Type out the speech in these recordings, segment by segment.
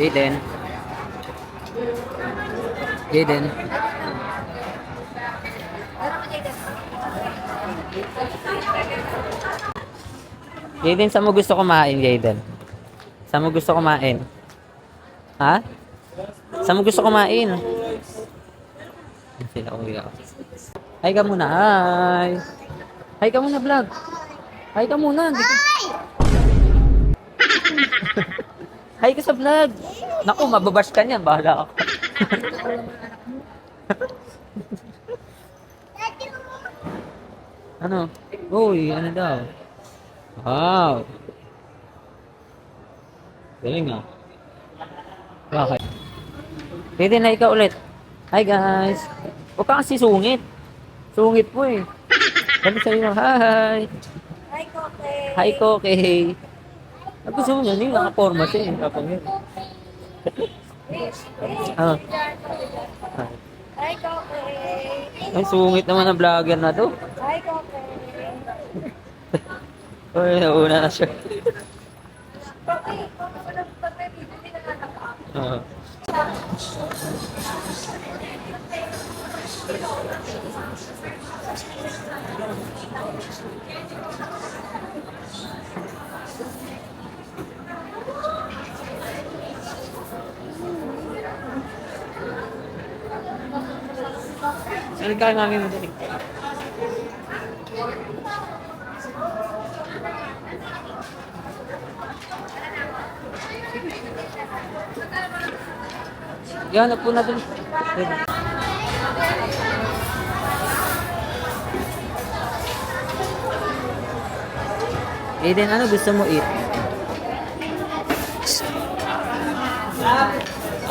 Jaden. Jaden. Jaden, saan mo gusto kumain, Jaden? Saan mo gusto kumain? Ha? Saan mo gusto kumain? Sila kuya. Hi ka muna, hi! Hi ka muna, vlog! Hi ka muna! Hi! hi ka sa vlog! Naku, mababash ka niyan, bahala ako. ano? Uy, ano daw? Wow! Galing ah. Bakit? Pwede na ikaw ulit. Hi guys! Huwag ka kasi sungit. Sungit po eh. Sabi sa'yo, hi! Hi, Koke. Hi, Koke! Ang gusto mo yun, yung nakaporma siya eh. Kapag yun. Ah. Hi. Koke. Ang sungit naman ng vlogger na to. Hi, Koke. Uy, nauna na siya. Koke, pag may video, hindi na nakaka- Ah. Saan ka mami mo dali? Yan, po na dun. Aiden, ano gusto mo eat?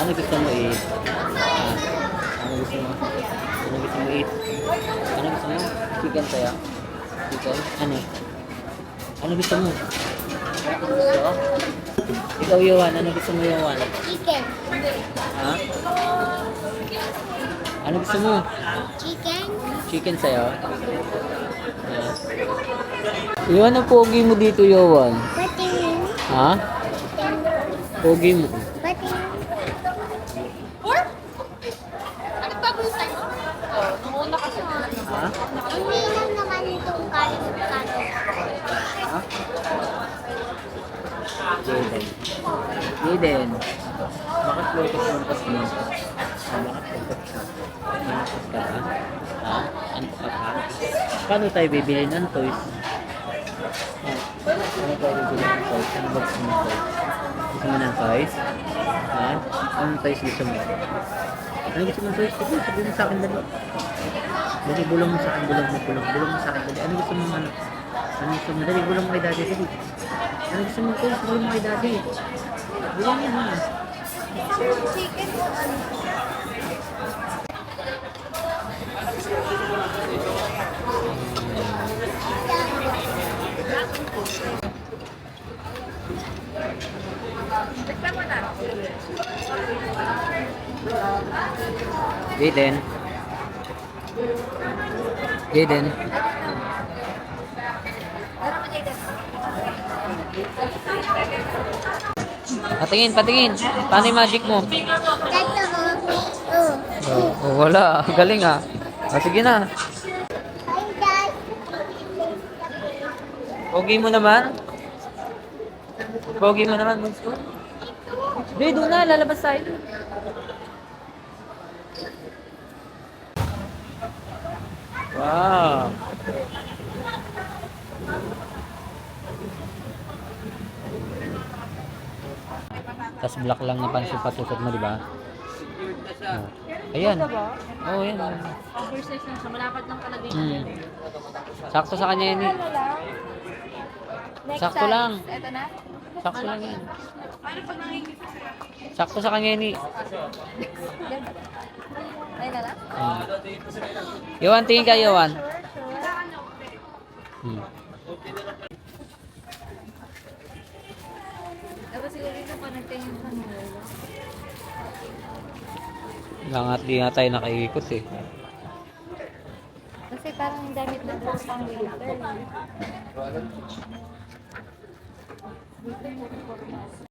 Ano gusto mo eat? Ah, ano gusto mo? Ano gusto mo eat? Ano gusto mo? Chicken kaya? Chicken? Ano? Ano gusto mo? Gusto? Ikaw, Yohan. Ano gusto mo, Yohan? Chicken. Ha? Ano gusto mo? Chicken? Chicken sa'yo? Yeah. Yohan, ang pogi mo dito, Yohan. Patingin. Ha? Pogi mo. Ha? Hindi lang naman itong kalit-kalit. Ha? Jaden. Jaden. Bakit lotus mo kasi mo? Ah, bakit lotus ka? Lotus ka ba? Ha? Ano ka pa? Paano tayo bibili ng toys? Ha? Ano tayo bibili ng toys? Ano ba gusto mo ng toys? Gusto mo ng toys? Ha? Anong toys gusto mo? Ano gusto mo ng toys? Sige, sabihin mo sa akin dali. Dali, bulong mo sa akin, bulong mo, bulong. Bulong mo sa akin, dali. Ano gusto mo ano? Ano gusto mo? Dali, bulong mo kay daddy, dali. Ano gusto mo toys? Bulong mo kay daddy. Bulong mo, ha? Chicken o ano? Jaden. Jaden. Patingin, patingin. Paano yung magic mo? Oh. Oh. Wala. Galing ah. Oh, sige na. Pogi mo naman. Pogi mo naman, Bunso. Hindi, doon na. Lalabas tayo. Wow. Tapos black lang na pansin patusok mo, di ba? Oh. Ayan. Oo, oh, yan. Oversize lang siya. Malapad lang talaga Hmm. Sakto sa kanya yun. eh. Sakto lang. Ito na. Sakto lang yan. Sakto sa kanya yun. eh. Ayun na lang. Hmm. Yowan, tingin ka, sure. Hmm. Langat di nga tayo nakaikot eh. Kasi parang ang damit na dress pang winter.